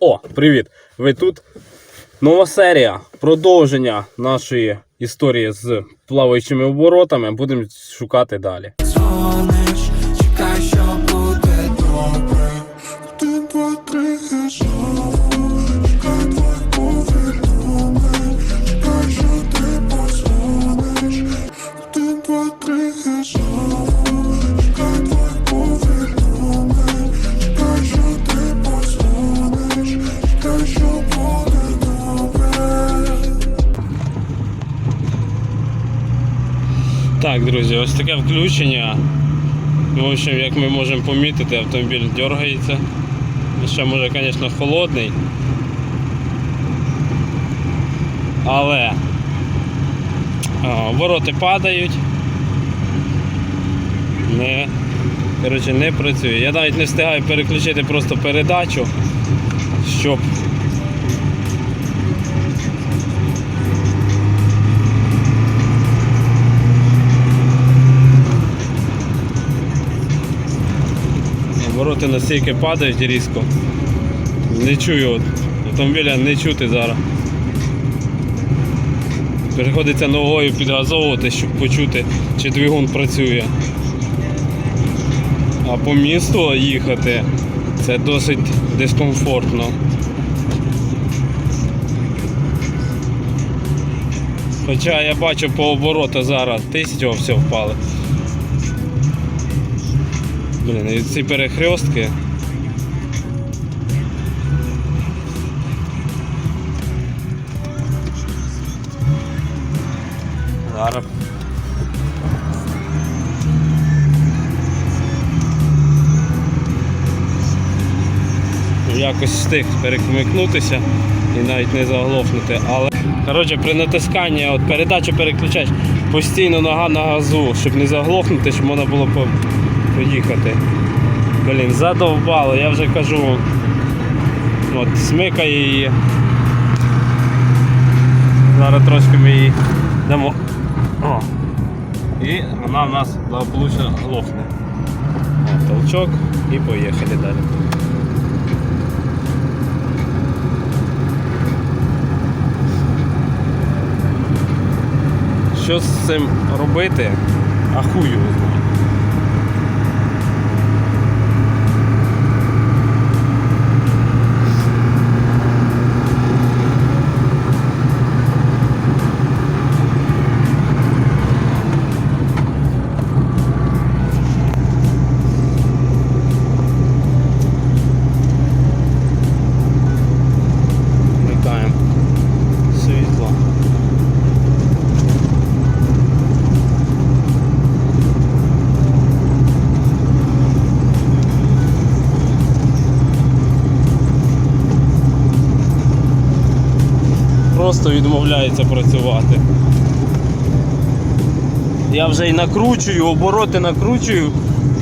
О, привіт! Ви тут? Нова серія. Продовження нашої історії з плаваючими оборотами. Будемо шукати далі. Так, друзі, ось таке включення. В общем, як ми можемо помітити, автомобіль дергається. Ще може, звісно, холодний. Але а, обороти падають. Не, коротше, не працює. Я навіть не встигаю переключити просто передачу, щоб Обороти настільки падають різко. Не чую от, автомобіля не чути зараз. Приходиться ногою підгазовувати, щоб почути, чи двигун працює. А по місту їхати це досить дискомфортно. Хоча я бачу по обороту зараз тисячу все впали. Блін, ці перехрестки. Зараз. Якось встиг перекмикнутися і навіть не заглохнути. Але коротше, при натисканні от передачу переключаєш постійно нога на газу, щоб не заглохнути, щоб можна було поїхати. Блін, задовбало, я вже кажу. От, смикає її. Зараз трошки ми її дамо. О. І вона в нас благополучно глохне. О, толчок і поїхали далі. Що з цим робити? А хуй його Просто відмовляється працювати. Я вже і накручую, обороти накручую,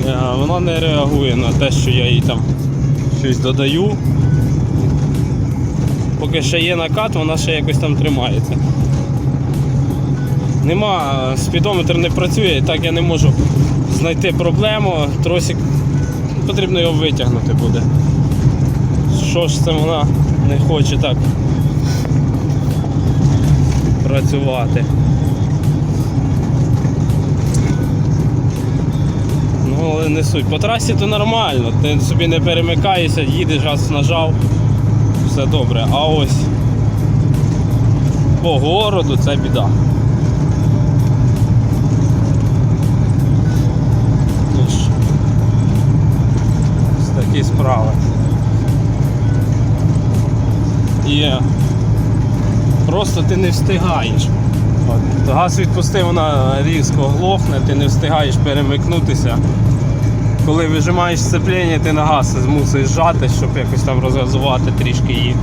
е, вона не реагує на те, що я їй там щось додаю. Поки ще є накат, вона ще якось там тримається. Нема, спідометр не працює, так я не можу знайти проблему. Тросик потрібно його витягнути буде. Що ж це вона не хоче так працювати. Ну, але не суть. По трасі то нормально, ти собі не перемикаєшся, їдеш, газ нажав, все добре. А ось по городу це біда. Просто ти не встигаєш. От, газ відпустив, вона різко глохне, ти не встигаєш перемикнутися. Коли вижимаєш сцеплення, ти на газ змусиш зжати, щоб якось там розгазувати трішки її.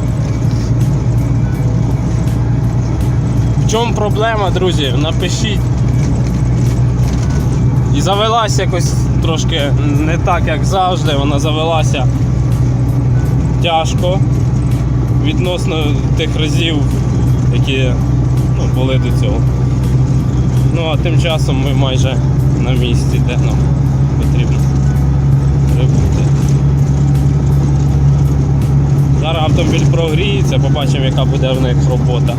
В чому проблема, друзі? Напишіть. І завелася якось трошки не так, як завжди, вона завелася тяжко відносно тих разів, які ну, були до цього. Ну а тим часом ми майже на місці, де нам потрібно прибути. Зараз автомобіль прогріється, побачимо, яка буде в них робота.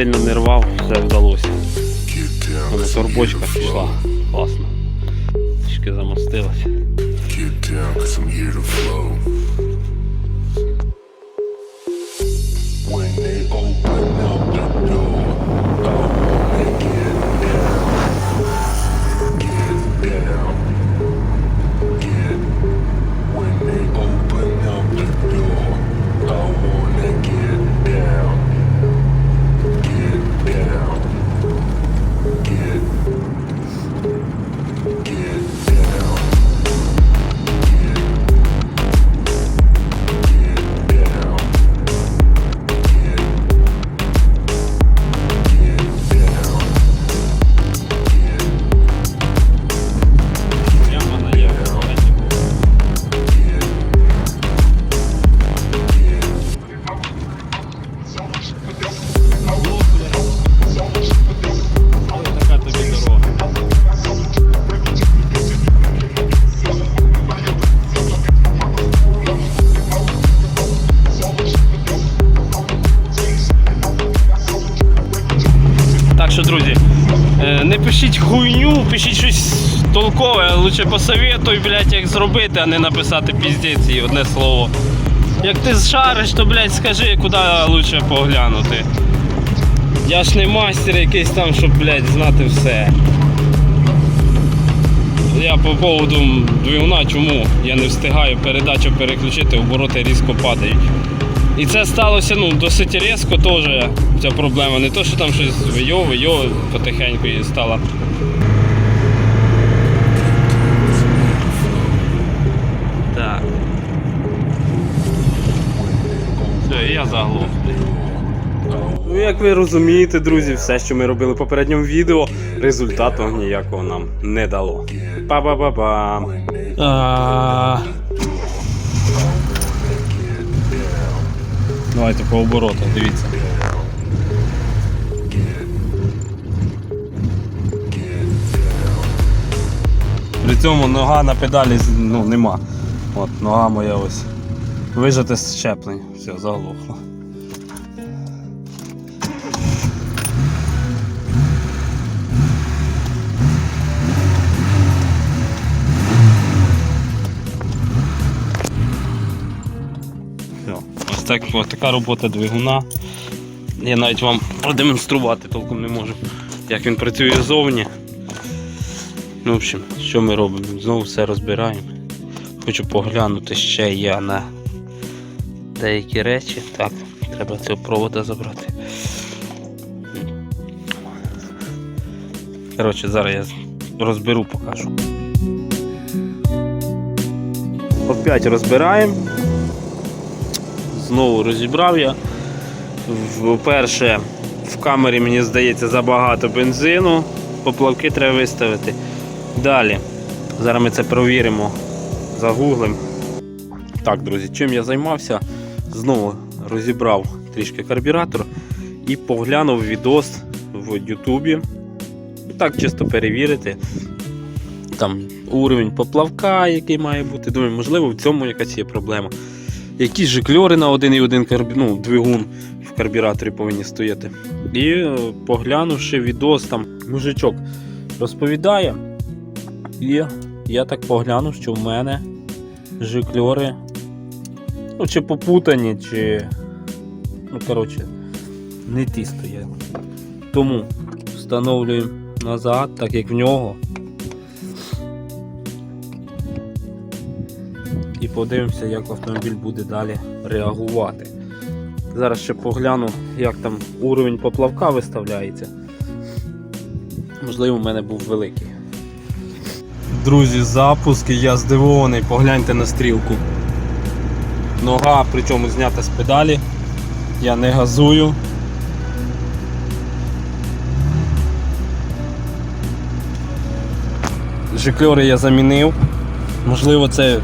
Сильно не рвав, все вдалося. торбочка пішла. Класно. Трішки замостилася. Толкове, посоветуй, блядь, як зробити, а не написати піздець і одне слово. Як ти шариш, то блядь, скажи, куди лучше поглянути. Я ж не мастер якийсь там, щоб, блядь, знати все. Я по поводу двигуна, чому я не встигаю передачу переключити, обороти різко падають. І це сталося ну, досить різко теж ця проблема. Не то, що там щось вийо, вийо потихеньку і стало. Заглох. Ну, як ви розумієте, друзі, все, що ми робили в попередньому відео, результату ніякого нам не дало. Па-ба-ба-ба. Давайте по оборотах, дивіться. При цьому нога на педалі ну, нема. От, нога моя ось. Вижати з щеплення. Все, заглохло. Все. Ось так, ось така робота двигуна. Я навіть вам продемонструвати толком не можу, як він працює ззовні. Ну, в общем, що ми робимо? Знову все розбираємо. Хочу поглянути ще я на деякі речі. Так, треба цього провода забрати. Коротше, зараз я розберу, покажу. Опять розбираємо. Знову розібрав я. По-перше, в камері, мені здається, забагато бензину. Поплавки треба виставити. Далі. Зараз ми це провіримо. Загуглим. Так, друзі, чим я займався? Знову розібрав трішки карбюратор і поглянув відос в Ютубі. Так, чисто перевірити. Там уровень поплавка, який має бути. Думаю, можливо, в цьому якась є проблема. Якісь же кльори на 1,1 карбі... ну, двигун в карбюраторі повинні стояти. І е, поглянувши відос, там мужичок розповідає. І я так поглянув, що в мене жикльори, ну, чи попутані, чи. Ну, коротше, не ті стояли. Тому встановлюємо назад, так як в нього. І подивимося, як автомобіль буде далі реагувати. Зараз ще погляну, як там уровень поплавка виставляється. Можливо, в мене був великий. Друзі, запуск, і я здивований, погляньте на стрілку. Нога, причому знята з педалі. Я не газую. Жикльори я замінив. Можливо, це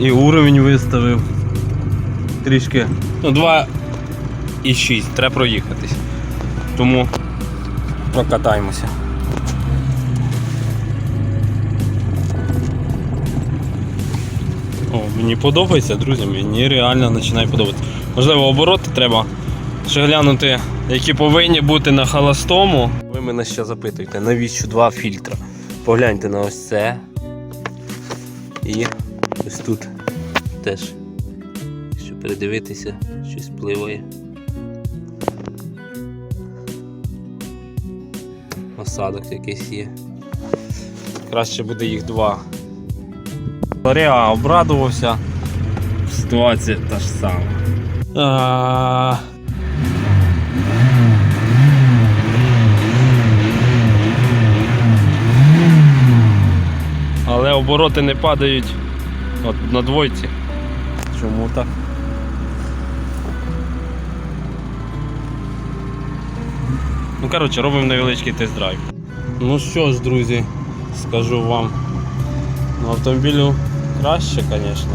і уровень виставив. Трішки. Ну, 2,6, треба проїхатись. Тому прокатаємося. Мені подобається, друзі, мені реально починає подобатися. Можливо, обороти треба ще глянути, які повинні бути на холостому. Ви мене ще запитуєте, навіщо два фільтра? Погляньте на ось це. І ось тут теж, якщо передивитися, щось пливає. Осадок якийсь є. Краще буде їх два. Ларіа обрадувався. Ситуація та ж сама. А... Але обороти не падають от на двойці. Чому так? Ну, коротше, робимо невеличкий тест-драйв. Ну що ж, друзі, скажу вам. Ну, автомобілю краще, звісно.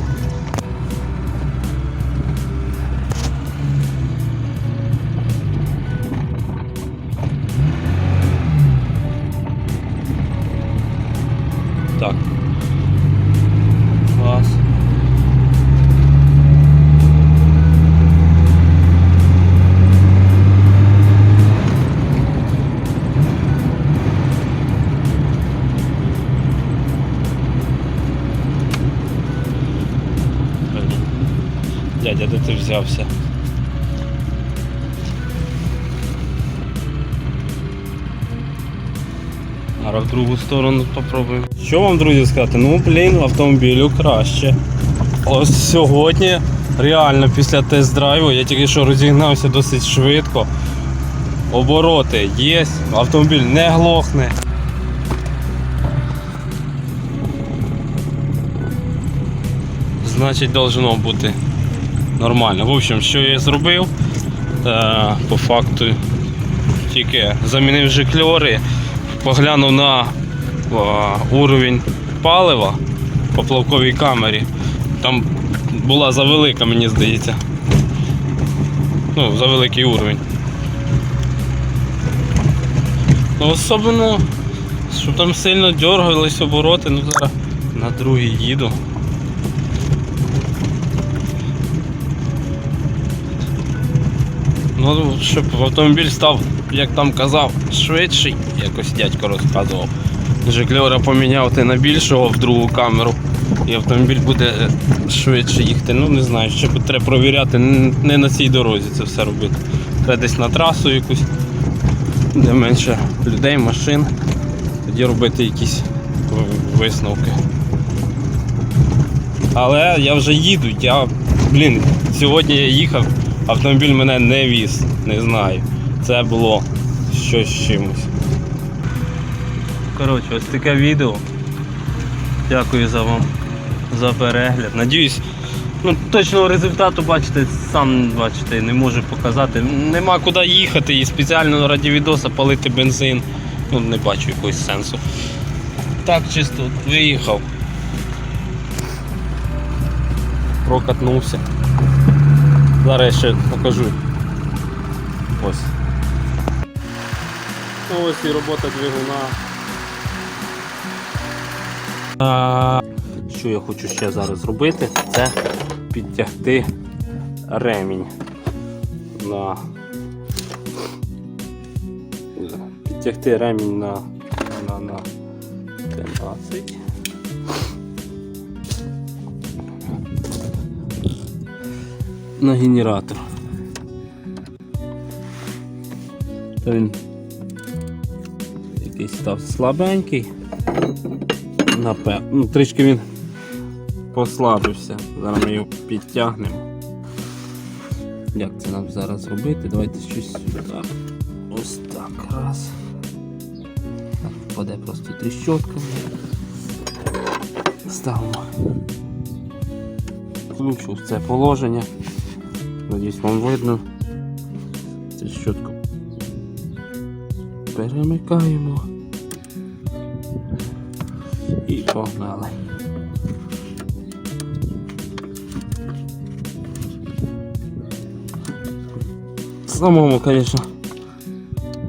Взявся? Зараз в другу сторону попробуємо. Що вам, друзі, сказати? Ну, блін, автомобілю краще. Ось сьогодні, реально після тест-драйву, я тільки що розігнався досить швидко. Обороти є, автомобіль не глохне. Значить, должно бути нормально. В общем, що я зробив, по факту тільки замінив жикльори, поглянув на уровень палива по плавковій камері. Там була завелика, мені здається. Ну, за великий уровень. Ну, особливо, щоб там сильно дергались обороти, ну зараз на другий їду. Щоб автомобіль став, як там казав, швидший, якось дядько розказував. Жикльора поміняв ти на більшого в другу камеру. І автомобіль буде е, швидше їхати. Ну не знаю, ще треба провіряти, не на цій дорозі це все робити. Треба десь на трасу якусь, де менше людей, машин. Тоді робити якісь висновки. Але я вже їду, я, блін, сьогодні я їхав, автомобіль мене не віз, не знаю. Це було щось з чимось. Коротше, ось таке відео. Дякую за вам за перегляд. Надіюсь, ну, точного результату бачите, сам бачите, не можу показати. Нема куди їхати і спеціально раді відоса палити бензин. Ну, не бачу якогось сенсу. Так, чисто виїхав. Прокатнувся. Зараз я ще покажу. Ось. Ось і робота двигуна. Що я хочу ще зараз зробити, це підтягти ремінь на підтягти ремінь на, на, на На генератор. Та він якийсь став слабенький. Напевно. Ну, трішки він послабився. Зараз ми його підтягнемо. Як це нам зараз зробити? Давайте щось сюди. Ось так. Раз. Впаде просто тріщотка. Ставимо. Включу в це положення. Надіюсь, вам видно. Тріщотку. Перемикаємо. І погнали. Самому, звісно,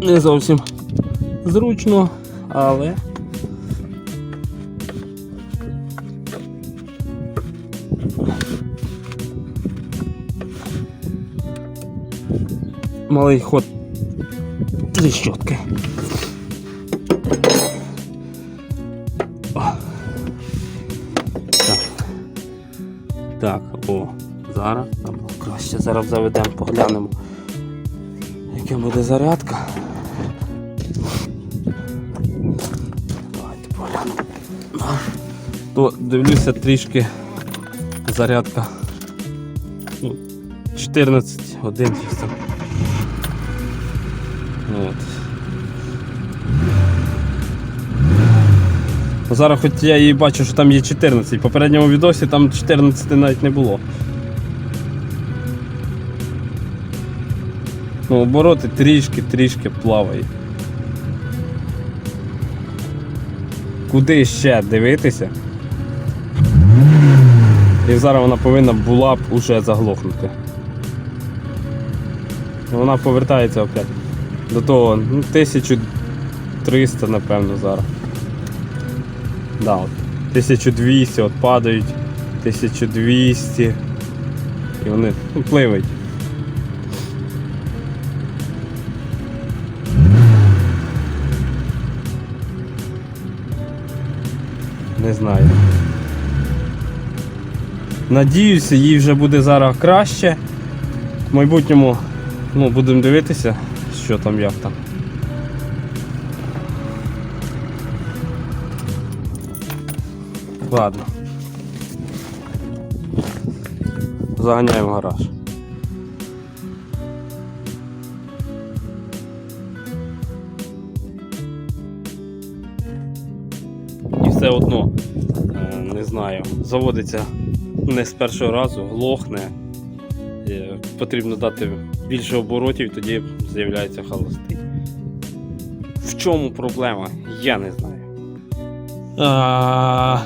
не зовсім зручно, але малий ход тріщотки. О. Так. Так, о, зараз або краще зараз заведемо, поглянемо, яка буде зарядка. Давайте поглянемо. То дивлюся трішки зарядка. Ну, 14 годин десь там. От. Зараз хоч я і бачу, що там є 14. В попередньому відосі там 14 навіть не було. Ну, обороти трішки-трішки плавають. Куди ще дивитися? І зараз вона повинна була б уже заглохнути. Вона повертається опять. До того, ну, 1300, напевно, зараз. Да, от. 1200 от падають, 1200 і вони ну, пливають. Не знаю. Надіюся, їй вже буде зараз краще. В майбутньому ну, будемо дивитися, що там, як там. Ладно. Заганяємо гараж. І все одно, е, не знаю, заводиться не з першого разу, глохне. Е, Потрібно дати більше оборотів, тоді з'являється холостий. В чому проблема? Я не знаю. А,